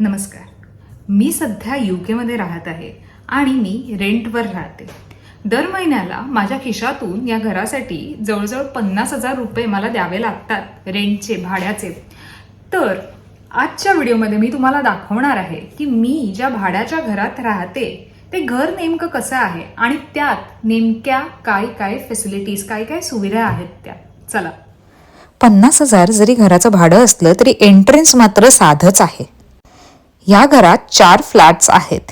नमस्कार. मी सध्या यू केमध्ये राहत आहे आणि मी रेंटवर राहते. दर महिन्याला माझ्या खिशातून या घरासाठी जवळजवळ पन्नास हजार रुपये मला द्यावे लागतात रेंटचे भाड्याचे. तर आजच्या व्हिडिओमध्ये मी तुम्हाला दाखवणार आहे की मी ज्या भाड्याच्या घरात राहते ते घर नेमकं कसं आहे आणि त्यात नेमक्या काय काय फॅसिलिटीज काय काय सुविधा आहेत त्या. चला. पन्नास हजार जरी घराचं भाडं असलं तरी एंट्रन्स मात्र साधंच आहे. या घरात चार फ्लॅट्स आहेत.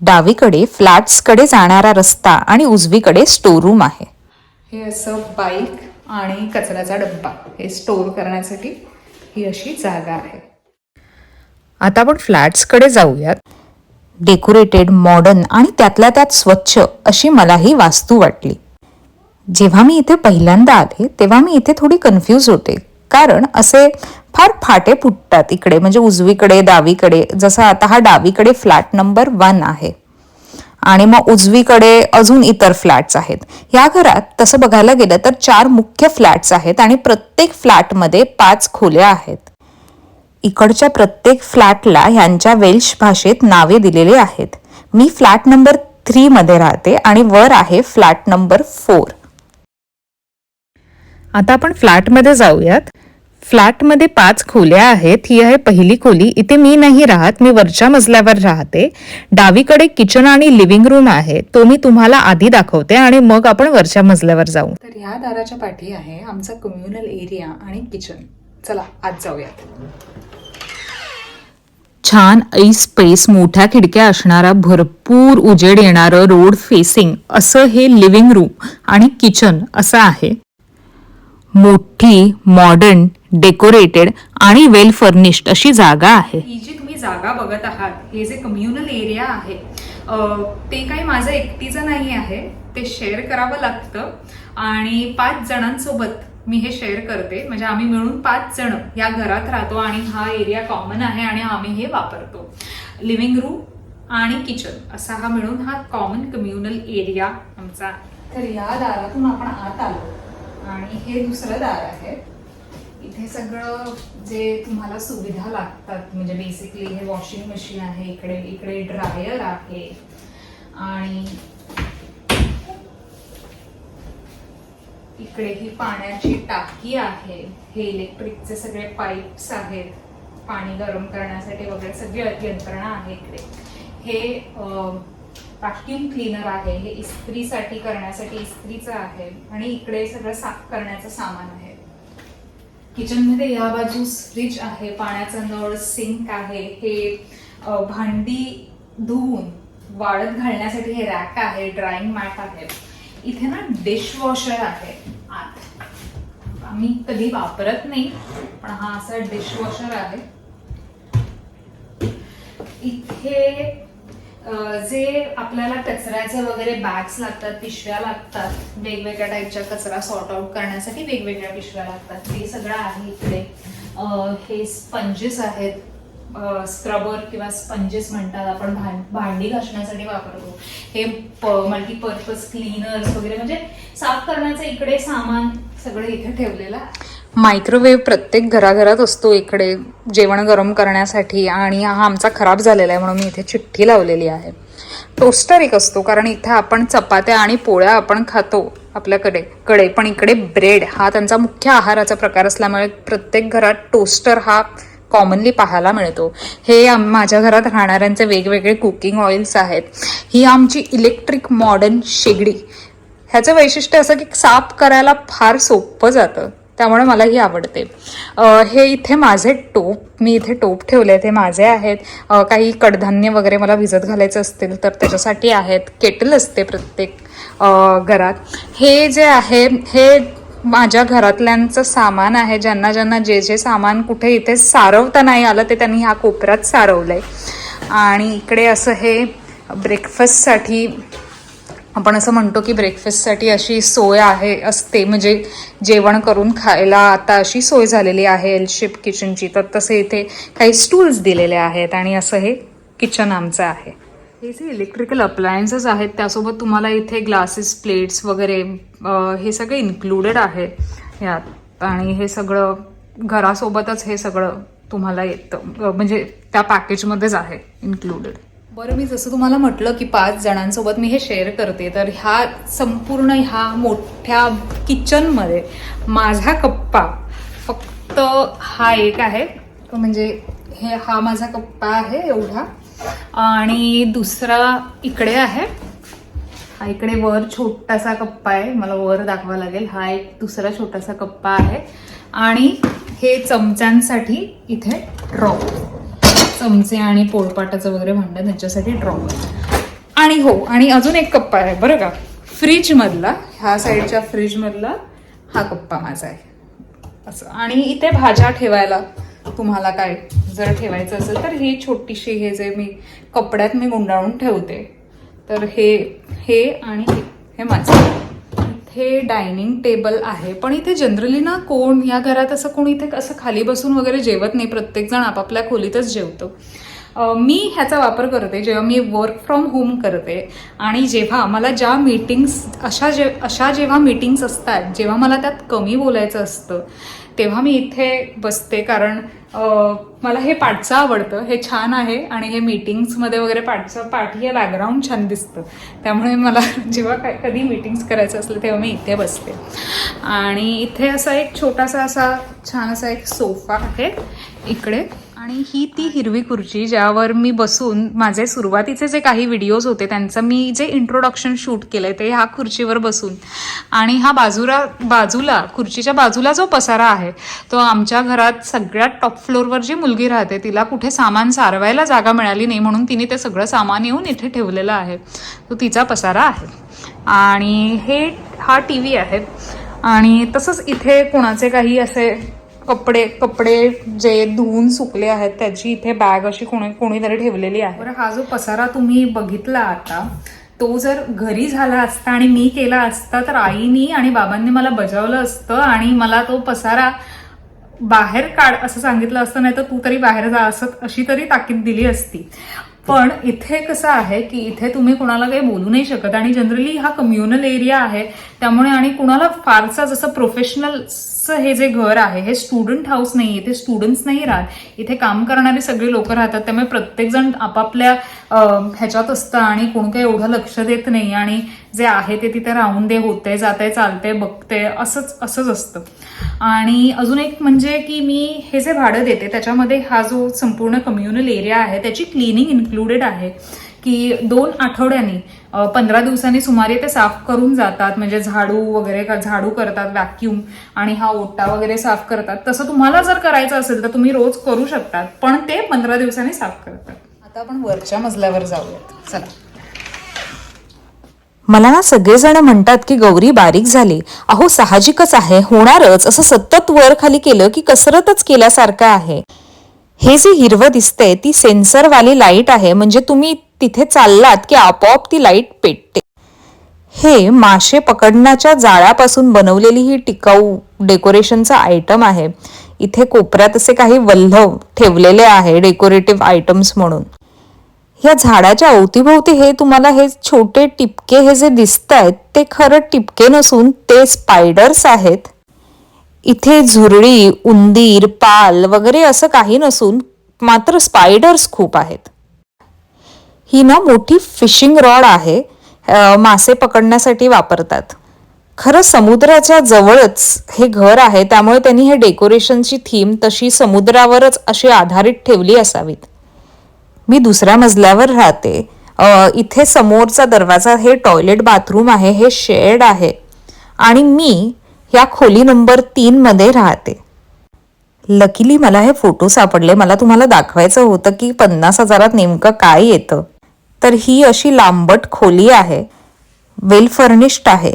डावीकडे फ्लॅट्सकडे जाणारा रस्ता आणि उजवीकडे स्टोरूम आहे. हे असं बाईक आणि कचऱ्याचा डब्बा हे स्टोअर करण्यासाठी ही अशी जागा आहे. आता आपण फ्लॅट्सकडे जाऊयात. डेकोरेटेड मॉडर्न आणि त्यातल्या त्यात स्वच्छ अशी मलाही वास्तू वाटली. जेव्हा मी इथे पहिल्यांदा आले तेव्हा मी इथे थोडी कन्फ्यूज होते. कारण असे फार फाटे फुटतात इकडे म्हणजे उजवीकडे डावीकडे. जसं आता हा डावीकडे फ्लॅट नंबर वन आहे. आणि मग उजवीकडे अजून इतर फ्लॅट्स आहेत. या घरात तसं बघायला गेलं तर चार मुख्य फ्लॅट्स आहेत आणि प्रत्येक फ्लॅटमध्ये पाच खोल्या आहेत. इकडच्या प्रत्येक फ्लॅटला ह्यांच्या वेल्श भाषेत नावे दिलेली आहेत. मी फ्लॅट नंबर थ्री मध्ये राहते आणि वर आहे फ्लॅट नंबर फोर. आता आपण फ्लॅटमध्ये जाऊयात. फ्लॅटमध्ये पाच खोल्या आहेत. ही आहे पहिली खोली. इथे मी नाही राहत. मी वरच्या मजल्यावर राहते. डावीकडे किचन आणि लिव्हिंग रूम आहे. तो मी तुम्हाला आधी दाखवते आणि मग आपण वरच्या मजल्यावर जाऊ. तर ह्या दाराच्या पाठी आहे आमचा कम्युनल एरिया आणि किचन चला आज जाऊयात. छान ऐ स्पेस मोठ्या खिडक्या असणारा भरपूर उजेड येणारं रोड फेसिंग असं हे लिव्हिंग रूम आणि किचन असं आहे. मोठी मॉडर्न डेकोरेटेड आणि वेल फर्निश्ड अशी जागा आहे. ही जी तुम्ही जागा बघत आहात हे जे कम्युनल एरिया आहे ते काही माझं एकटीचं नाही आहे. ते शेअर करावं लागतं आणि पाच जणांसोबत मी हे शेअर करते. म्हणजे आम्ही मिळून पाच जण या घरात राहतो आणि हा एरिया कॉमन आहे आणि आम्ही हे वापरतो. लिव्हिंग रूम आणि किचन असा हा मिळून हा कॉमन कम्युनल एरिया आमचा. तर या दारातून आपण आत आलो. आणि हे दुसरं दार आहे. इथे सगळं जे तुम्हाला सुविधा लागतात म्हणजे बेसिकली हे वॉशिंग मशीन आहे इकडे इकडे ड्रायर आहे आणि इकडे ही पाण्याची टाकी आहे हे इलेक्ट्रिकचे सगळे पाईप्स आहेत पाणी गरम करण्यासाठी वगैरे सगळी यंत्रणा आहे इकडे. हे व्हॅक्युम क्लीनर आहे हे इस्त्रीसाठी करण्यासाठी इस्त्रीचं आहे आणि इकडे सगळं साफ करण्याचं सामान आहे. किचनमध्ये या बाजूस फ्रीज आहे पाण्याचा नळ सिंक आहे हे भांडी धुवून वाळत घालण्यासाठी हे रॅक आहे ड्राइंग मॅट आहे. इथे ना डिशवॉशर आहे. आत. आम्ही कधी वापरत नाही पण हा असा डिशवॉशर आहे. इथे जे आपल्याला कचऱ्याचे वगैरे बॅग्स लागतात पिशव्या लागतात वेगवेगळ्या टाईपच्या कचरा सॉर्ट आउट करण्यासाठी वेगवेगळ्या पिशव्या लागतात. ते सगळं आहे इकडे. हे स्पंजेस आहेत. स्क्रबर किंवा स्पंजेस म्हणतात आपण भां- भांडी घासण्यासाठी वापरतो. हे मल्टीपर्पज क्लीनर्स वगैरे म्हणजे साफ करण्याचं इकडे सामान सगळं इथे ठेवलेलं मायक्रोवेव्ह प्रत्येक घराघरात असतो इकडे जेवण गरम करण्यासाठी आणि हा आमचा खराब झालेला आहे म्हणून मी इथे चिठ्ठी लावलेली आहे. टोस्टर एक असतो कारण इथे आपण चपात्या आणि पोळ्या आपण खातो आपल्याकडे. कडे पण इकडे ब्रेड हा त्यांचा मुख्य आहाराचा प्रकार असल्यामुळे प्रत्येक घरात टोस्टर हा कॉमनली पाहायला मिळतो. हे माझ्या घरात राहणाऱ्यांचे वेगवेगळे कुकिंग ऑइल्स आहेत. ही आमची इलेक्ट्रिक मॉडर्न शेगडी. ह्याचं वैशिष्ट्य असं की साफ करायला फार सोपं जातं. त्यामुळे मला ही आवडते हे इथे माझे टोप मी इथे टोप ठेवले ते माझे आहेत. काही कडधान्य वगैरे मला भिजत घालायचं असतील तर त्याच्यासाठी आहेत. केटल असते प्रत्येक घरात. हे जे आहे हे माझ्या घरातल्यांचं सामान आहे. ज्यांना ज्यांना जे जे सामान कुठे इथे सारवता नाही आलं ते त्यांनी ह्या कोपऱ्यात सारवलं आहे आणि इकडे असं हे ब्रेकफास्टसाठी आपण असं म्हणतो की ब्रेकफास्टसाठी अशी सोय आहे असते. म्हणजे जेवण करून खायला आता अशी सोय झालेली आहे एल शेप किचनची तर तसे इथे काही स्टूल्स दिलेले आहेत आणि असं हे किचन आमचं आहे. हे जे इलेक्ट्रिकल अप्लायन्सेस आहेत त्यासोबत तुम्हाला इथे ग्लासेस प्लेट्स वगैरे हे सगळे इन्क्लुडेड आहे यात. आणि हे सगळं घरासोबतच हे सगळं तुम्हाला येतं. म्हणजे त्या पॅकेजमध्येच आहे इन्क्लुडेड बरं मी जसं तुम्हाला म्हटलं की पाच जणांसोबत मी हे शेअर करते तर ह्या संपूर्ण ह्या मोठ्या किचनमध्ये माझा कप्पा फक्त हा एक आहे. म्हणजे हे हा माझा कप्पा आहे एवढा. आणि दुसरा इकडे आहे. हा इकडे वर छोटासा कप्पा आहे. मला वर दाखवा लागेल. हा एक दुसरा छोटासा कप्पा आहे. आणि हे चमच्यांसाठी इथे ड्रॉप चमचे आणि पोळपाटाचं वगैरे भांडं त्यांच्यासाठी ड्रॉवर आणि हो आणि अजून एक कप्पा आहे बरं का. फ्रीजमधला ह्या साईडच्या फ्रीजमधला हा कप्पा माझा आहे. असं. आणि इथे भाज्या ठेवायला तुम्हाला काय जर ठेवायचं असेल तर ही छोटीशी हे जे मी कपड्यात मी गुंडाळून ठेवते. तर हे हे आणि हे माझं. हे डायनिंग टेबल आहे. पण इथे जनरली ना कोण या घरात असं कोण इथे असं खाली बसून वगैरे जेवत नाही. प्रत्येकजण आपापल्या खोलीतच जेवतो. मी ह्याचा वापर करते जेव्हा मी वर्क फ्रॉम होम करते आणि जेव्हा मला ज्या मीटिंग्स अशा जे अशा जेव्हा मीटिंग्स असतात जेव्हा मला त्यात कमी बोलायचं असतं तेव्हा मी इथे बसते. कारण मला हे पाठचं आवडतं हे छान आहे आणि हे मीटिंग्समध्ये वगैरे पाठचं पाठ हे बॅकग्राऊंड छान दिसतं. त्यामुळे मला जेव्हा काय कधी मीटिंग्स करायचं असलं तेव्हा मी इथे बसते. आणि इथे असा एक छोटासा असा छान असा एक सोफा आहे इकडे. आणि ही ती हिरवी खुर्ची ज्यावर मी बसून माझे सुरुवातीचे जे काही व्हिडिओज होते त्यांचं मी जे इंट्रोडक्शन शूट केलंय ते ह्या खुर्चीवर बसून. आणि हा बाजूला बाजूला खुर्चीच्या बाजूला जो पसारा आहे तो आमच्या घरात सगळ्यात टॉप फ्लोअरवर जी मुलगी राहते तिला कुठे सामान सारवायला जागा मिळाली नाही म्हणून तिने ते सगळं सामान येऊन इथे ठेवलेलं आहे. तो तिचा पसारा आहे. आणि हे हा टी व्ही आहे. आणि तसंच इथे कोणाचे काही असे कपडे कपडे जे धुवून सुकले आहेत त्याची इथे बॅग अशी कोणी कोणीतरी ठेवलेली आहे. बरं हा जो पसारा तुम्ही बघितला आता तो जर घरी झाला असता आणि मी केला असता तर आईनी आणि बाबांनी मला बजावलं असतं आणि मला तो पसारा बाहेर काढ असं सांगितलं असतं नाही तर तू तरी बाहेर जा असं अशी तरी ताकीद दिली असती. पण इथे कसं आहे की इथे तुम्ही कोणाला काही बोलू नाही शकत आणि जनरली हा कम्युनल एरिया आहे. त्यामुळे आणि कुणाला फारसा जसं प्रोफेशनल हे जे घर आहे हे स्टुडंट हाऊस नाही इथे स्टुडंट्स नाही राहत. इथे काम करणारे सगळे लोक राहतात. त्यामुळे प्रत्येकजण आपापल्या ह्याच्यात असतं आणि कोण काही एवढं लक्ष देत नाही आणि जे आहे ते तिथे राहून दे होते जाते चालते बघते असंच असंच असतं. आणि अजून एक म्हणजे की मी हे जे भाडं देते त्याच्यामध्ये हा जो संपूर्ण कम्युनल एरिया आहे त्याची क्लिनिंग इन्क्लुडेड आहे की दोन आठवड्यांनी पंधरा दिवसांनी सुमारे ते साफ करून जातात म्हणजे झाडू वगैरे का- झाडू करतात व्हॅक्यूम आणि हा ओटा वगैरे साफ करतात. तसं तुम्हाला जर करायचं असेल तर तुम्ही रोज करू शकतात पण ते पंधरा दिवसांनी साफ करतात. आता आपण वरच्या मजल्यावर जाऊयात. चला. मला ना सगळेजण म्हणतात की गौरी बारीक झाली. अहो साहजिकच आहे. होणारच. असं सतत वर खाली केलं की कसरतच केल्यासारखं आहे. हे जे हिरवं दिसतंय ती सेन्सरवाली लाइट आहे. म्हणजे तुम्ही तिथे चाललात की आपोआप ती लाइट पेटते. हे मासे पकडण्याच्या जाळ्यापासून बनवलेली ही टिकाऊ डेकोरेशनचं आयटम आहे. इथे कोपऱ्यात असे काही वल्लव ठेवलेले आहे डेकोरेटिव्ह आयटम्स म्हणून. या झाडाच्या अवतीभोवती हे तुम्हाला हे छोटे टिपके हे जे दिसत आहेत ते खरं टिपके नसून ते स्पायडर्स आहेत. इथे झुरळी उंदीर पाल वगैरे असं काही नसून मात्र स्पायडर्स खूप आहेत. ही ना मोठी फिशिंग रॉड आहे मासे पकडण्यासाठी वापरतात. खरं समुद्राच्या जवळच हे घर आहे त्यामुळे त्यांनी हे डेकोरेशनची थीम तशी समुद्रावरच अशी आधारित ठेवली असावीत. मी दुसऱ्या मजल्यावर राहते. इथे समोरचा दरवाजा हे टॉयलेट बाथरूम आहे हे शेड आहे. आणि मी या खोली नंबर तीनमध्ये राहते. लकीली मला हे फोटो सापडले. मला तुम्हाला दाखवायचं होतं की पन्नास हजारात नेमकं काय येतं. तर ही अशी लांबट खोली आहे. वेल फर्निश्ड आहे.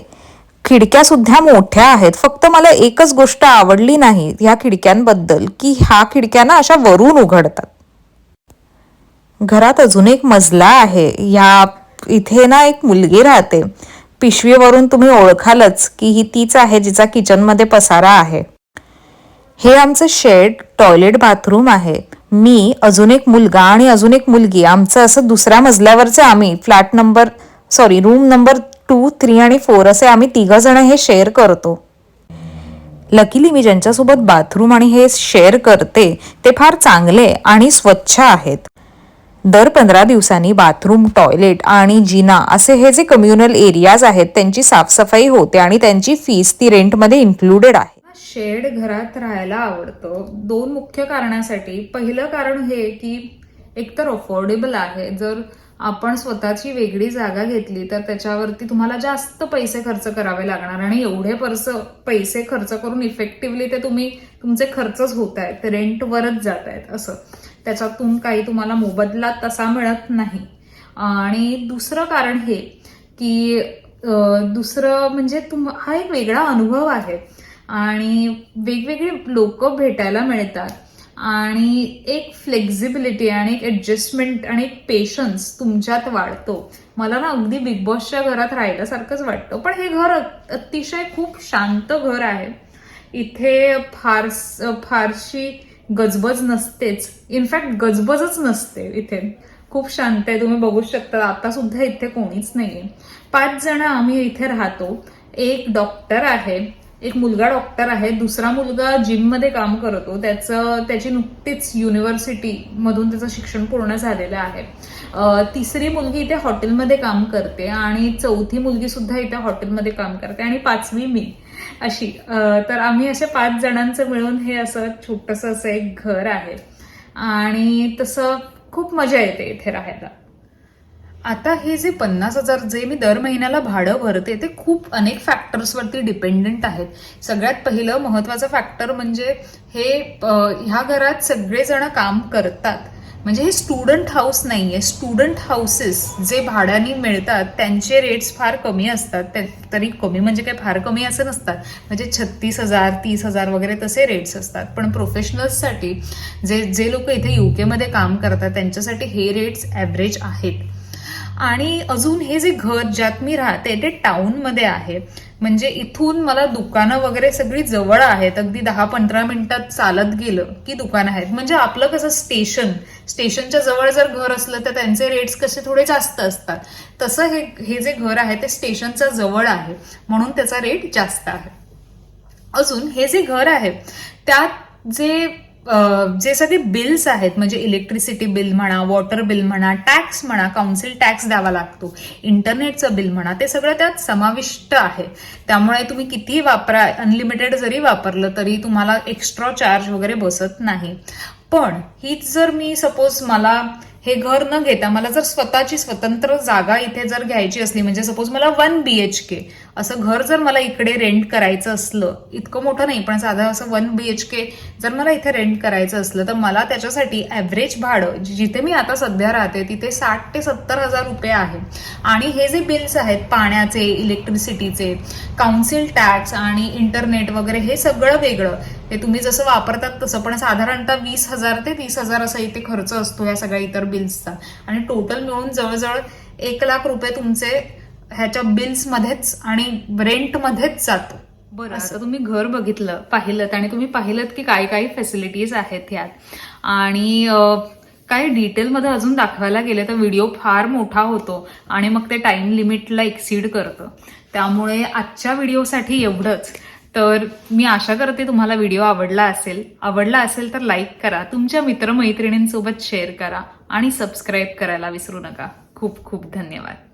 खिडक्या सुद्धा मोठ्या आहेत. फक्त मला एकच गोष्ट आवडली नाही ह्या खिडक्यांबद्दल की ह्या खिडक्या ना अशा वरून उघडतात. घरात अजून एक मजला आहे. या इथे ना एक मुलगी राहते. पिशवीवरून तुम्ही ओळखालच की ही तीच आहे जिचा किचनमध्ये पसारा आहे. हे आमचं शेड टॉयलेट बाथरूम आहे. मी अजून एक मुलगा आणि अजून एक मुलगी आमचं असं दुसऱ्या मजल्यावरचं आम्ही. Flat number sorry room number two three आणि फोर असे आम्ही तिघ जण हे शेअर करतो. लकीली मी ज्यांच्यासोबत बाथरूम आणि हे शेअर करते ते फार चांगले आणि स्वच्छ आहेत. दर पंधरा दिवसांनी बाथरूम टॉयलेट आणि जिना असे हे जे कम्युनल एरियाज आहेत त्यांची साफसफाई होते आणि त्यांची फीस ती रेंटमध्ये इन्क्लुडेड आहे. शेड घरात राहायला आवडतं. दोन मुख्य कारणासाठी. पहिलं कारण हे की एकतर अफोर्डेबल आहे. जर आपण स्वतःची वेगळी जागा घेतली तर त्याच्यावरती तुम्हाला जास्त पैसे खर्च करावे लागणार आणि एवढे पर्स पैसे खर्च करून इफेक्टिव्हली ते तुम्ही तुमचे खर्चच होत आहेत रेंटवरच जात आहेत असं. त्याच्यातून काही तुम्हाला मोबदला तसा मिळत नाही. आणि दुसरं कारण हे की दुसरं म्हणजे तुम हा एक वेगळा अनुभव आहे. आणि वेगवेगळे लोक भेटायला मिळतात. आणि एक फ्लेक्झिबिलिटी आणि एक ॲडजस्टमेंट आणि एक पेशन्स तुमच्यात वाढतो. मला ना अगदी बिग बॉसच्या घरात राहिल्यासारखंच वाटतं. पण हे घर अतिशय खूप शांत घर आहे. इथे फारस फारशी गजबज नसतेच. इनफॅक्ट गजबजच नसते इथे. खूप शांत आहे तुम्ही बघू शकता आता सुद्धा इथे कोणीच नाहीये. पाच जण आम्ही इथे राहतो. एक डॉक्टर आहे एक मुलगा डॉक्टर आहे दुसरा मुलगा जिममध्ये काम करतो. त्याचं त्याची नुकतीच युनिव्हर्सिटी मधून त्याचं शिक्षण पूर्ण झालेलं आहे. तिसरी मुलगी इथे हॉटेलमध्ये काम करते आणि चौथी मुलगी सुद्धा इथे हॉटेलमध्ये काम करते. आणि पाचवी मी. अशी. तर आम्ही असे पाच जणांचं मिळून हे असं छोटस असं एक घर आहे. आणि तसं खूप मजा येते इथे राहायला. आता हे जे पन्नास हजार जे मी दर महिन्याला भाडं भरते ते खूप अनेक फॅक्टर्सवरती डिपेंडंट आहेत. सगळ्यात पहिलं महत्वाचं फॅक्टर म्हणजे हे ह्या घरात सगळेजण काम करतात. म्हणजे हे स्टुडंट हाऊस नाही आहे स्टुडंट हाऊसेस जे भाड्याने मिळतात त्यांचे रेट्स फार कमी असतात. ते- तरी कमी म्हणजे काय फार कमी असं नसतात. म्हणजे छत्तीस हजार तीस हजार वगैरे तसे रेट्स असतात. पण प्रोफेशनल्ससाठी जे जे लोक इथे युकेमध्ये काम करतात त्यांच्यासाठी हे रेट्स ॲव्हरेज आहेत. आणि अजून हे जे घर ज्यात मी राहते ते टाऊनमध्ये आहे. म्हणजे इथून मला दुकानं वगैरे सगळी जवळ आहेत. अगदी दहा पंधरा मिनिटात चालत गेलं की दुकानं आहेत. म्हणजे आपलं कसं स्टेशन स्टेशनच्या जवळ जर घर असलं तर त्यांचे रेट्स कसे थोडे जास्त असतात. तसं हे हे जे घर आहे ते स्टेशनच्या जवळ आहे. म्हणून त्याचा रेट जास्त आहे. अजून हे जे घर आहे त्यात जे जे सगळे बिल्स आहेत म्हणजे इलेक्ट्रिसिटी बिल म्हणा वॉटर बिल म्हणा टॅक्स म्हणा काउन्सिल टॅक्स द्यावा लागतो. इंटरनेटचं बिल म्हणा ते सगळं त्यात समाविष्ट आहे. त्यामुळे तुम्ही कितीही वापरा अनलिमिटेड जरी वापरलं तरी तुम्हाला एक्स्ट्रा चार्ज वगैरे बसत नाही. पण हीच जर मी सपोज मला हे घर न घेता मला जर स्वतःची स्वतंत्र जागा इथे जर घ्यायची असली म्हणजे सपोज मला वन बी एच के असं घर जर मला इकडे रेंट करायचं असलं इतकं मोठं नाही पण साधं असं वन बी एच के जर मला इथे रेंट करायचं असलं तर मला त्याच्यासाठी ॲव्हरेज भाडं जिथे मी आता सध्या राहते तिथे साठ ते सत्तर हजार रुपये आहे. आणि हे जे बिल्स आहेत पाण्याचे इलेक्ट्रिसिटीचे काउन्सिल टॅक्स आणि इंटरनेट वगैरे हे सगळं वेगळं. ते तुम्ही जसं वापरतात तसं पण साधारणतः वीस हजार ते तीस हजार असा इथे खर्च असतो या सगळ्या इतर बिल्सचा आणि टोटल मिळून जवळजवळ एक लाख रुपये तुमचे ह्याच्या बिल्स मध्येच आणि रेंट मध्येच जातो. बरं आता तुम्ही घर बघितलं पाहिलं आणि तुम्ही पाहिलं की काय काय फॅसिलिटीज आहेत यात आणि काय डिटेलमध्ये अजून दाखवायला गेले तर व्हिडिओ फार मोठा होतो आणि मग ते टाइम लिमिटला एक्सीड करतं. त्यामुळे आजच्या व्हिडिओसाठी एवढंच. तर मी आशा करते तुम्हाला व्हिडिओ आवडला असेल. आवडला असेल तर लाईक करा. तुमच्या मित्रमैत्रिणींसोबत शेअर करा आणि सबस्क्राईब करायला विसरू नका. खूप खूप धन्यवाद.